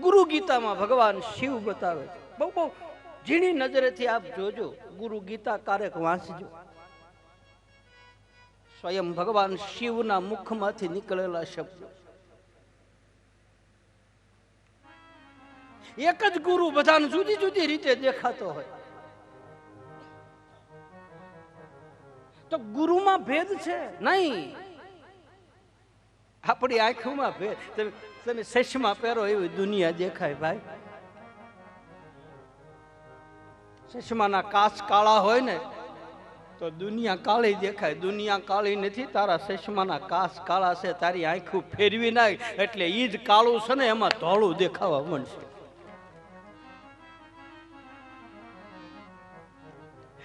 ગુરુ ગીતામાં ભગવાન શિવ બતાવે છે. બહુ બહુ ઝીણી નજરેથી આપ જોજો ગુરુ ગીતા કારેક વાંચજો. સ્વયં ભગવાન શિવના મુખમાંથી નીકળેલા શબ્દો. એક જ ગુરુ બધાને જુદી જુદી રીતે દેખાતો હોય. તો ગુરુમાં ભેદ છે? નહીં. આપણી આંખોમાં ભેદ. તમે ચશ્મા પહેરો એવી દુનિયા દેખાય ભાઈ. ચશ્માના કાચ કાળા હોય ને, તો દુનિયા કાળી દેખાય. દુનિયા કાળી નથી, તારા ચશ્માના કાચ કાળા છે, તારી આંખું ફેરવી નાખ, એટલે ઈ જ કાળું છે ને, એમાં ધોળું દેખાવા મળશે.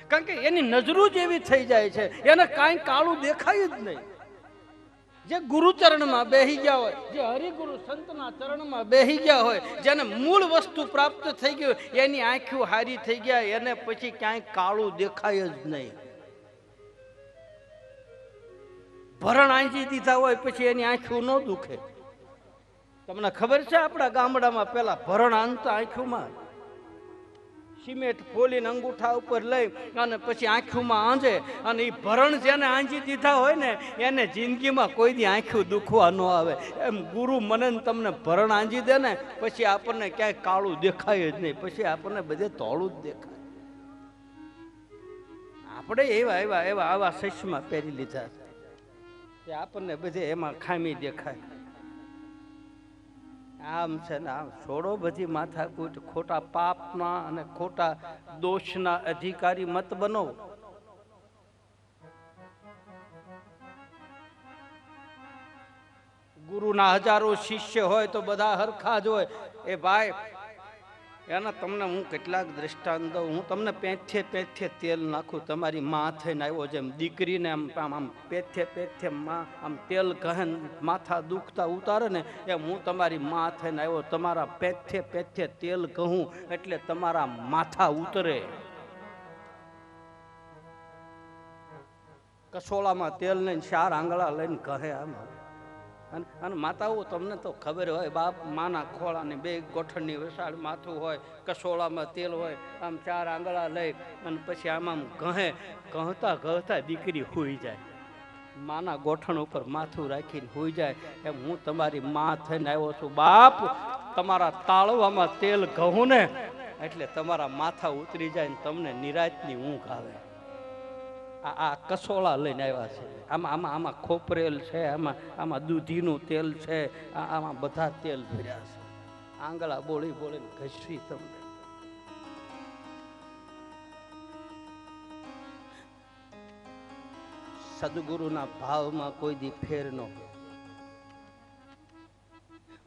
કારણ કે એની નજરું જ એવી થઈ જાય છે, એને કાંઈ કાળું દેખાય જ નહીં. જે ગુરુચરણમાં બેહી ગયા હોય, જે હરિગુરુ સંતના ચરણમાં બેહી ગયા હોય, જેને મૂળ વસ્તુ પ્રાપ્ત થઈ ગયું એની આંખો હારી થઈ ગયા, એને પછી ક્યાંય કાળું દેખાય જ નહીં. ભરણ આંચી દીધા હોય, પછી એની આંખો ન દુખે. તમને ખબર છે આપણા ગામડામાં પેલા ભરણ આંતા આંખોમાં? સિમેન્ટ ફોલીને અંગૂઠા ઉપર લઈ અને પછી આંખોમાં આંજે અને એ ભરણ જેને આંજી દીધા હોય ને, એને જિંદગીમાં કોઈ દી આંખું દુખવા ન આવે. એમ ગુરુ મને તમને ભરણ આંજી દે ને, પછી આપણને ક્યાંય કાળું દેખાય જ નહીં. પછી આપણને બધે તોળું જ દેખાય. આપણે એવા એવા એવા, આવા સસમાં પહેરી લીધા આપણને બધે એમાં ખામી દેખાય. આમ છે ને આમ છોડો બધી માથાકૂટ, ખોટા પાપના અને ખોટા દોષના અધિકારી મત બનો. ગુરુના હજારો શિષ્ય હોય તો બધા હરખા જ હોય. એ ભાઈ એના તમને હું કેટલાક દ્રષ્ટાંત દઉં. હું તમને પેથે પેથે તેલ નાખું. તમારી માં થઈને આવ્યો જેમ દીકરીને આમ આમ આમ પેથે પેથે માં આમ તેલ કહે માથા દુખતા ઉતારે ને એમ હું તમારી માં થઈને આવ્યો. તમારા પેથે પેથે તેલ કહું એટલે તમારા માથા ઉતરે. કસોળામાં તેલ લઈને ચાર આંગળા લઈને કહે આમાં. અને અને માતાઓ તમને તો ખબર હોય, બાપ માના ખોળાની બે ગોઠણની વસાડ માથું હોય, કસોળામાં તેલ હોય, આમ ચાર આંગળા લઈ અને પછી આમ આમ કહે કહતા કહતા દીકરી હોઈ જાય. માના ગોઠણ ઉપર માથું રાખીને હોઈ જાય. એમ હું તમારી માં થઈને આવ્યો છું. બાપ, તમારા તાળવામાં તેલ ઘઉં ને એટલે તમારા માથા ઉતરી જાય ને તમને નિરાતની ઊંઘ આવે. આ કસોળા લઈને આવ્યા છે. આમાં આમાં આમાં ખોપરેલ છે, આમાં આમાં દૂધીનું તેલ છે આમાં બધા તેલ ભર્યા છે. આંગળા બોળી બોળીને ઘસવી તમને. સદગુરુના ભાવમાં કોઈ દી ફેર ન હોય.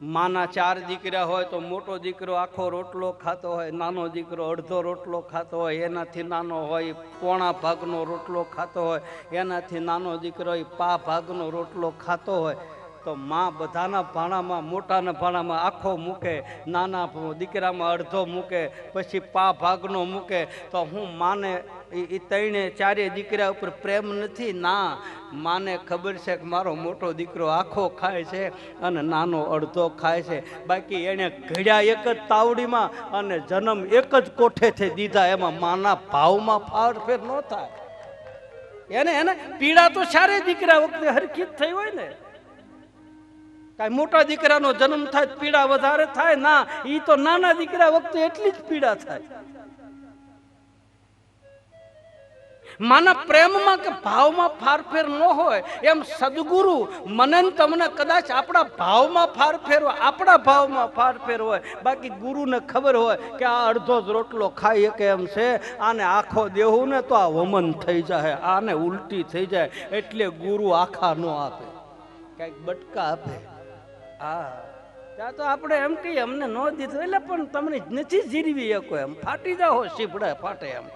માના ચાર દીકરા હોય તો મોટો દીકરો આખો રોટલો ખાતો હોય, નાનો દીકરો અડધો રોટલો ખાતો હોય, એનાથી નાનો હોય, પોણા ભાગનો રોટલો ખાતો હોય, એનાથી નાનો દીકરો પા ભાગનો રોટલો ખાતો હોય. તો માં બધાના ભાણામાં, મોટાના ભાણામાં આખો મૂકે, નાના દીકરામાં અડધો મૂકે, પછી પા ભાગનો મૂકે, તો હું માને એ ત્રણે ચારે દીકરા ઉપર પ્રેમ નથી, ના. માને ખબર છે કે મારો મોટો દીકરો આખો ખાય છે અને નાનો અડધો ખાય છે. બાકી એણે ઘડ્યા એક જ તાવડીમાં અને જન્મ એક જ કોઠેથી દીધા, એમાં માના ભાવમાં ફાળફેર ન થાય. એને એને પીડા તો સારે દીકરા વખતે હરખી જ થઈ હોય ને. કાંઈ મોટા દીકરાનો જન્મ થાય પીડા વધારે થાય, ના એ તો નાના દીકરા વખતે એટલી જ પીડા થાય. માના પ્રેમમાં કે ભાવમાં ફારફેર ન હોય, એમ સદગુરુ, મને તમને કદાચ આપણા ભાવમાં ફારફેર હોય, આપણા ભાવમાં ફારફેર હોય, બાકી ગુરુને ખબર હોય કે આ અડધો જ રોટલો ખાઈ કે એમ છે, આને આખો દેવું ને તો આ વમન થઈ જાય આને ઉલટી થઈ જાય, એટલે ગુરુ આખા ન આપે, કંઈક બટકા આપે. હા ત્યાં તો આપણે એમ કહીએ, અમને ન દીધું એટલે પણ તમને નથી જીરવી શકો એમ. ફાટી જાઓ સીપડા ફાટે એમ.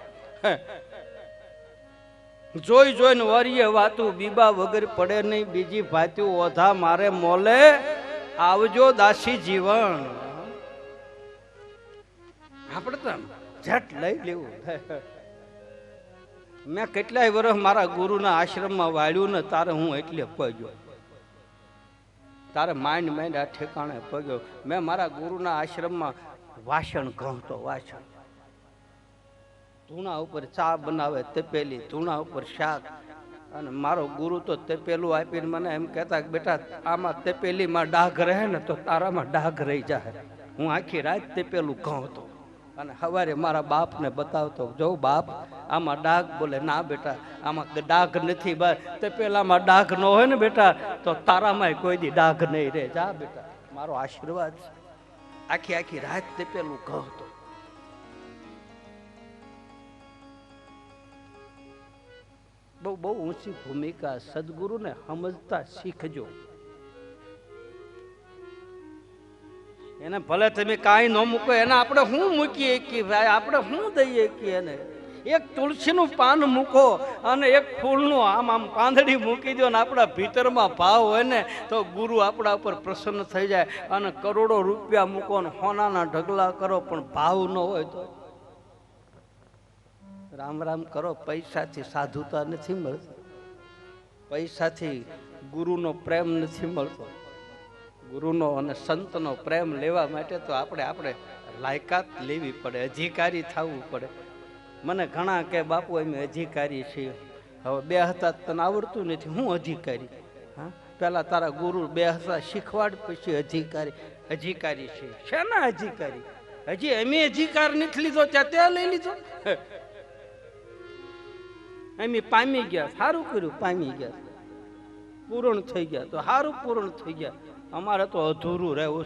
જોઈ જોઈને વરીએ વાતું, બીબા વગર પડે નહીં, બીજી ભાત્યું ઓધા મારે મોલે. આવજો દાસી જીવન. આપણે તો જટ લઈ લેવું. મેં કેટલાય વર્ષ મારા ગુરુના આશ્રમમાં વાળ્યું ને તારે હું એટલે પહોંચ્યો તારે માંડ માંડ આ ઠેકાણે પગ્યો. મેં મારા ગુરુના આશ્રમમાં વાસણ કહતો વાસણ. ધૂણા ઉપર ચા બનાવે તપેલી, ધૂણા ઉપર શાક. અને મારો ગુરુ તો તપેલું આપીને મને એમ કહેતા કે બેટા, આમાં તપેલીમાં ડાઘ રહે ને તો તારામાં ડાઘ રહી જાય હું આખી રાત તપેલું કહતો અને સવારે મારા બાપને બતાવતો, જો બાપ, આમાં ડાઘ બોલે, ના બેટા, આમાં ડાઘ નથી, બસ, તે પેલામાં ડાઘ ન હોય ને બેટા, તો તારામાં કોઈ દી ડાઘ નહીં રહે. જા બેટા, મારો આશીર્વાદ છે. આખી આખી રાત તે પેલું કહતો બહુ બહુ ઊંચી ભૂમિકા, સદગુરુને સમજતા શીખજો. એને ભલે તમે કાંઈ ન મૂકો, એને આપણે શું મૂકીએ કે ભાઈ, આપણે શું દઈએ કે એને? એક તુલસીનું પાન મૂકો અને એક ફૂલનું આમ આમ પાંદડી મૂકી દો ને આપણા ભીતરમાં ભાવ હોય ને, તો ગુરુ આપણા ઉપર પ્રસન્ન થઈ જાય અને કરોડો રૂપિયા મૂકો ને હોનાના ઢગલા કરો, પણ ભાવ ન હોય તો. રામ રામ કરો, પૈસાથી સાધુતા નથી મળતી. પૈસાથી ગુરુનો પ્રેમ નથી મળતો. ગુરુનો અને સંતનો પ્રેમ લેવા માટે તો આપણે આપણે લાયકાત લેવી પડે, અધિકારી થવું પડે. મને ઘણા કે, બાપુ, અમે અધિકારી છીએ. હવે બે હતા તને આવડતું નથી, હું અધિકારી? હા? પહેલાં તારા ગુરુ બે હતા શીખવાડ પછી અધિકારી. અધિકારી છે શેના અધિકારી? હજી અમે અધિકાર નથી લીધો, ત્યાં ત્યાં લઈ લીધો? અમે પામી ગયા, સારું કર્યું, પામી ગયા. પૂરણ થઈ ગયા, તો સારું પૂર્ણ થઈ ગયા. અમારે તો અધૂરું રહેવું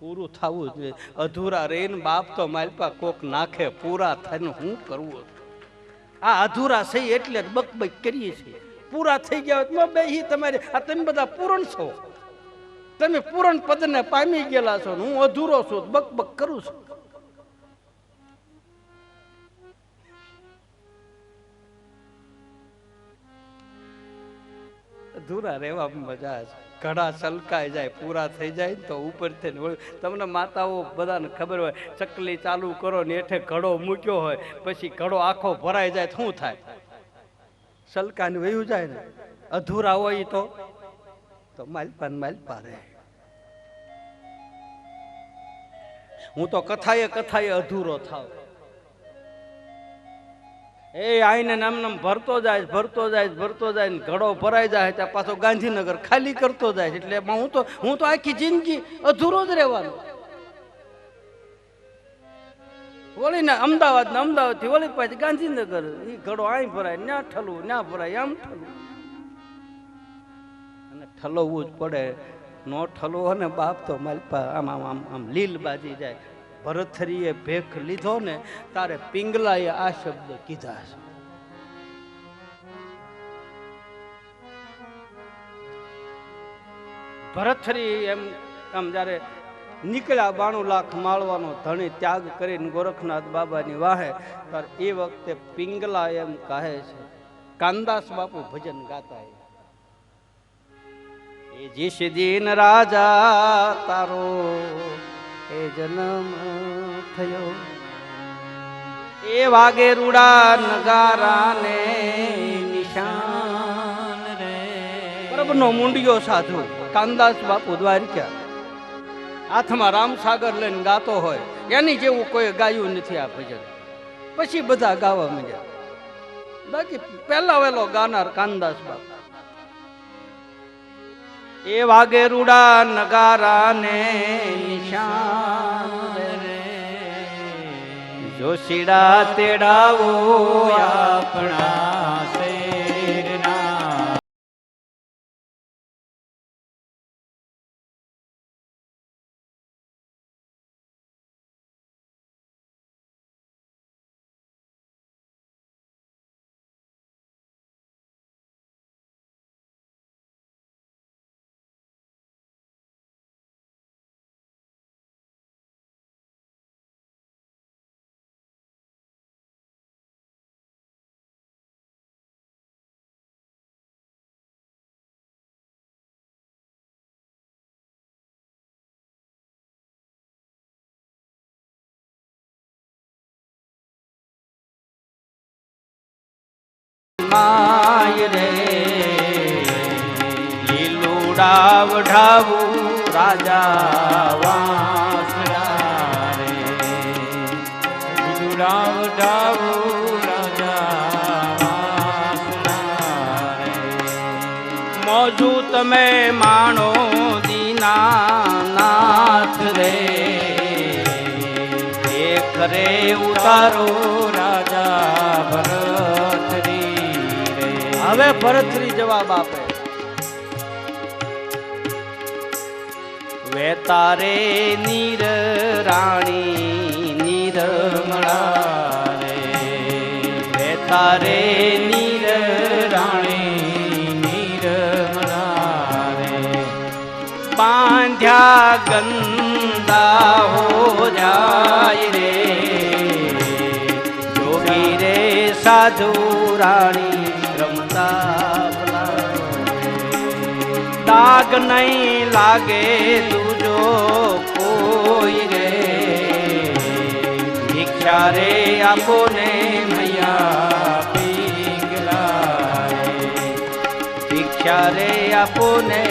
પૂરું થવું જોઈએ અધૂરા રહીને બાપ તો માલપા કોક નાખે, પૂરા થઈને હું કરવું આ અધૂરા થઈ એટલે જ બકબક કરીએ છીએ. પૂરા થઈ ગયા હોય બે તમારે, આ તમે બધા પૂરણ છો. તમે પૂરણ પદને પામી ગયેલા છો હું અધૂરો છું, બકબક કરું છું. અધૂરા રહેવામાં મજા છે. ઘડા છલકાઈ જાય, પૂરા થઈ જાય ને તો ઉપરથી થઈને વળી તમને માતાઓ બધાને ખબર હોય, ચકલી ચાલુ કરો ને હેઠે ઘડો મૂક્યો હોય, પછી ઘડો આખો ભરાઈ જાય શું થાય? છલકાને વયું જાય ને, અધૂરા હોય તો? તો માલપા ને માલપા રહે. હું તો કથાએ કથાએ અધૂરો થાવ. એ આઈને નામ નામ ભરતો જાય ભરતો જાય ભરતો જાય ઘડો ભરાઈ જાય ત્યાં પાછો ગાંધીનગર ખાલી કરતો જાય એટલે હું તો હું તો આખી જિંદગી અધૂરો જ રહેવાનો. વળી ને અમદાવાદ ને અમદાવાદથી વળી પાછી ગાંધીનગર એ ઘડો અહીં ભરાય ના ઠલવું ના ભરાય, આમ ઠલવું. અને ઠલવવું જ પડે. નો ઠલવો ને બાપ તો માલપા આમ આમ આમ લીલ બાજી જાય. ભરથરીએ ભેખ લીધો ને તારે પિંગલાએ આ શબ્દ કીધા છે. ભરથરી એમ આમ જ્યારે નીકળ્યા બાણું લાખ માળવાનો ધણી ત્યાગ કરીને ગોરખનાથ બાબાની વાહે, ત્યારે એ વખતે પિંગલા એમ કહે છે, કાંદાસ બાપુ ભજન ગાતા એ જીશ દિન રાજા તારો એ જન્મ થયો. એ વાગે રૂડા નગારાને નિશાન રે. બરાબરનો મુંડિયો સાધુ કાંદાસ બાપુ દ્વારકા. હાથમાં રામસાગર લઈને ગાતો હોય, એની જેવું કોઈ ગાયું નથી આ ભજન. પછી બધા ગાવા માંડ્યા. બાકી પહેલા વેલો ગાનાર કાનદાસ બાપુ. એ વાગે રૂડા નગારા ને નિશાન રે. જોશીડા તેડાવો આપણા માય રે. લીલુડાવ વઢાવું રાજા વાંસળા રે. વિદુરાવ ડાવું રાજા. મોજું તમે માણો દીનાથ રે. એક રે ઉતારો રાજા હવે ભરતરી જવાબ આપે. વેતારે નીર રાણી નીરમળા રે વેતારે નીર રાણી નિર્મળા રે બાંધ્યા ગંદા હો જાય રે. જોગી રે સાધુ રાણી રમતા દાગ નહીં લાગે તુજો કોઈ રે. ભિક્ષા રે આપો ને મૈયા ભિક્ષા રે આપો ને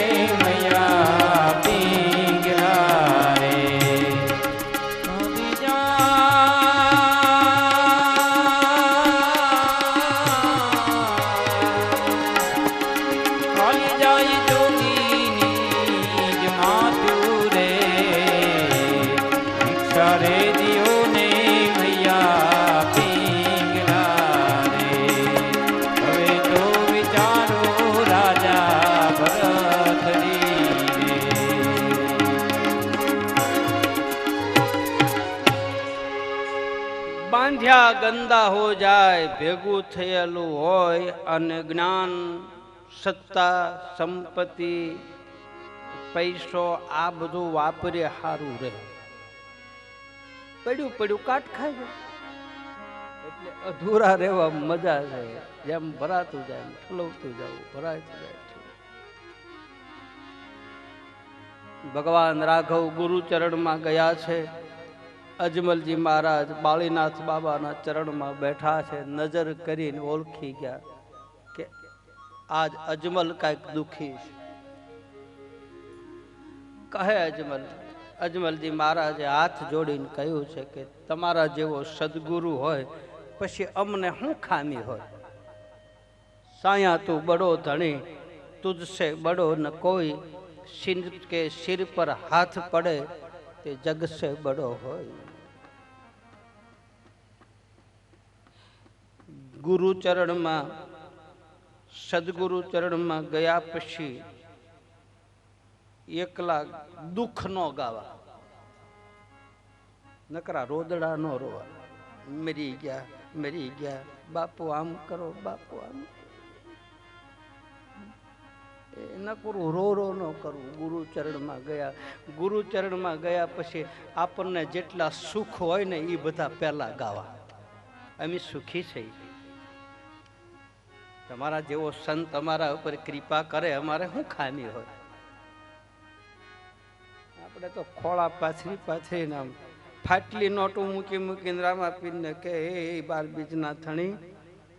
હો જાય, ભેગું થયેલું હોય અને જ્ઞાન, સત્તા, સંપત્તિ, પૈસો, આ બધું વાપરે સારું રહે. પડ્યું પડ્યું, કાટ ખાઈ જાય એટલે અધૂરા રહેવા મજા છે. જેમ ભરાતું જાય, એમ ઠલવતું જવું, ભરાતું જાય ભગવાન રાઘવ ગુરુચરણમાં ગયા છે. અજમલજી મહારાજ, બાળીનાથ બાબાના ચરણમાં બેઠા છે, નજર કરીને ઓળખી ગયા કે આજ અજમલ કાંઈક દુખી છે. કહે અજમલ, અજમલજી મહારાજે હાથ જોડીને કહ્યું છે કે તમારા જેવો સદગુરુ હોય, પછી અમને શું ખામી હોય? સાયા તું બડો ધણી, તુજસે બડો ન કોઈ સિર કે સિર પર હાથ પડે તે જગશે બડો હોય. ગુરુ ચરણમાં, સદગુરુ ચરણમાં ગયા પછી એકલા દુઃખ નો ગાવા. નકરા રોદડા નો રોવા. મરી ગયા મરી ગયા. બાપુ આમ કરો, બાપુ આમ ન કરવું રો રો ન કરવું ગુરુ ચરણમાં ગયા. ગુરુ ચરણમાં ગયા પછી આપણને જેટલા સુખ હોય ને એ બધા પહેલા ગાવા. અમે સુખી છે તમારા જેવો સંત અમારા ઉપર કૃપા કરે, અમારે શું ખામી હોય? આપણે તો ખોળા પાછળ પાછળ નામ ફાટલી નોટો મૂકી મૂકીને રામાપીરને કે, એ બાર બીજના થણી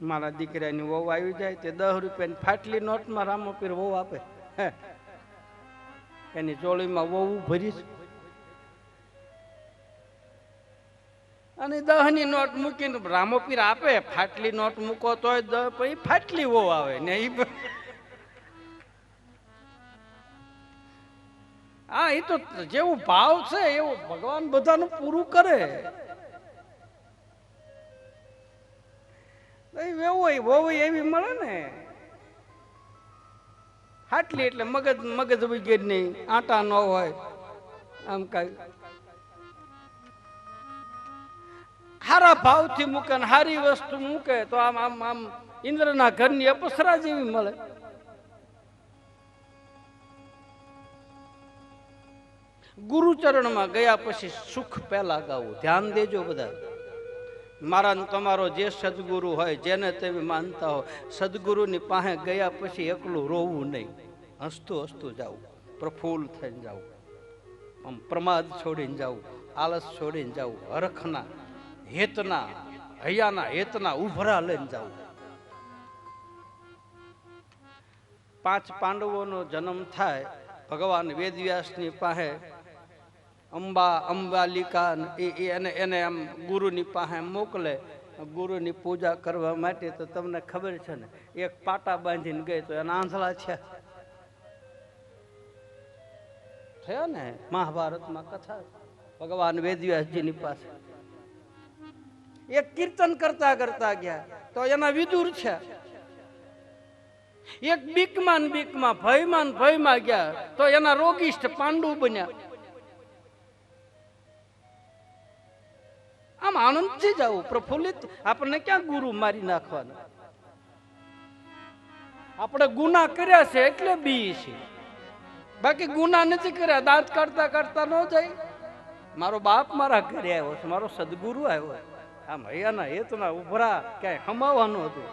મારા દીકરાની વહુ આવી જાય, તે દસ રૂપિયાની ફાટલી નોટમાં રામાપીર વહુ આપે. હે. એની ચોળીમાં વહુ ભરી અને દહની નોટ મૂકીને રામોપીર આપે, ફાટલી નોટ મૂકો તોય દ પછી ફાટલી વહુ આવે, ને હા એ તો જેવું ભાવ છે, એવું ભગવાન બધાનું પૂરું કરે. વહુ એવી મળે ને. હાટલી એટલે મગજ મગજ વગેરે નહીં, આટા ન હોય, આમ કઈ. હારા ભાવથી મૂકે ને હારી વસ્તુ મૂકે તો આમ આમ આમ ઇન્દ્રના ઘરની અપસરા જેવી મળે. ગુરુચરણમાં ગયા પછી સુખ પહેલા ગાવું. ધ્યાન દેજો બધા. મારા તમારો જે સદગુરુ હોય, જેને તમે માનતા હો, સદગુરુની પાસે ગયા પછી એકલું રોવું નહીં. હસતું હસતું જાવું પ્રફુલ્લ થઈને જાવું આમ પ્રમાદ છોડીને જાવું આળસ છોડીને જાવું હરખના. હેતના, હૈયાના હેતના ઉભરા લઈને જવું પાંચ પાંડવોનો જન્મ થાય, ભગવાન વેદવ્યાસની પાસે, અંબા અંબાલિકા એને એને આમ ગુરુની પાસે મોકલે, ગુરુની પૂજા કરવા માટે તો તમને ખબર છે ને, એક પાટા બાંધીને ગઈ તો એના આંધળા છે થયા ને? મહાભારતમાં કથા. ભગવાન વેદવ્યાસજીની પાસે. એક કીર્તન કરતા કરતા ગયા. તો એના વિદુર છે. એક બીકમાં બીકમાં, ભયમાં ભયમાં ગયા. તો એના રોગિષ્ઠ પાંડુ બન્યા. આમ આનંદથી જવું પ્રફુલ્લિત. આપણને ક્યાં ગુરુ મારી નાખવાના? આપણે ગુના કર્યા છે એટલે બી છે. બાકી ગુના નથી કર્યા, દાંત કાઢતા કાઢતા ન જાય. મારો બાપ મારા ઘરે આવ્યો છે, મારો સદગુરુ આવ્યો આમ હૈયાના હેતના ઉભરા ક્યાંય હમાવાનું હતું.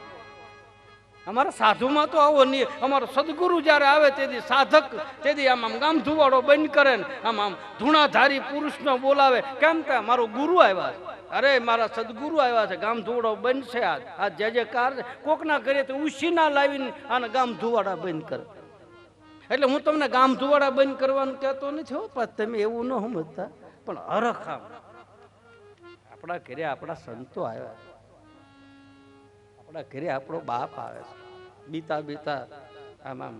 અમારા સાધુમાં તો આવો નહીં. અમારો સદગુરુ જ્યારે આવે તેથી સાધક, તેથી આમ આમ ગામ ધુવાડો બંધ કરે ને આમ આમ ધૂણાધારી પુરુષનો બોલાવે. કેમ કે મારો ગુરુ આવ્યા છે. અરે મારા સદગુરુ આવ્યા છે. ગામ ધુવાડો બંધ છે આ આ જે જે કાર છે, કોકના કરીએ તો ઉશીના લાવીને આને ગામ ધુવાડા બંધ કરે. એટલે હું તમને ગામ ધુવાડા બંધ કરવાનું કહેતો નથી હો, પણ તમે એવું ન સમજતા. પણ હરખ આમ. આપણા ઘરે આપણા સંતો આવ્યા આપણા ઘરે આપણો બાપ આવે છે. બીતા બીતા આમ આમ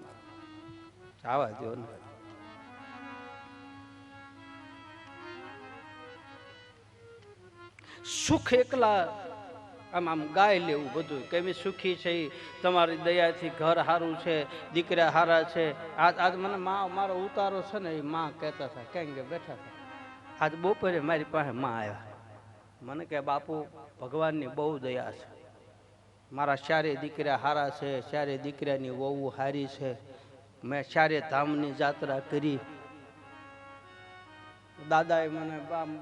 જવા દો ને. સુખ એકલા આમ આમ ગાય લેવું બધું. કેમ સુખી છે તમારી દયાથી ઘર સારું છે, દીકરા સારા છે. આજ આજ મને મા, મારો ઉતારો છે ને એ માં કહેતા હતા. કેમ કે બેઠા હતા. આજ બપોરે મારી પાસે માં આવ્યા. મને કે, બાપુ, ભગવાનની બહુ દયા છે. મારા ચારે દીકરા હારા છે, ચારે દીકરાની વહુ હારી છે. મેં ચારે ધામની જાત્રા કરી. દાદાએ મને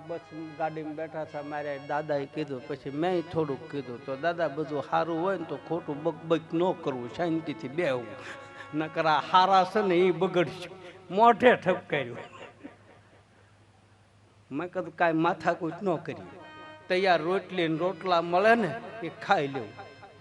બસ ગાડીમાં બેઠા હતા, મારે દાદાએ કીધું, પછી મેં થોડુંક કીધું, તો દાદા, બધું સારું હોય ને તો ખોટું બકબક ન કરવું, શાંતિથી બેહવું નકર આ હારા છે ને એ બગડશે. મોઢે ઠપકાર્યું મેં કીધું, કાંઈ માથાકૂચ ન કરી. તૈયાર રોટલી રોટલા મળે ને એ ખાઈ લેવું.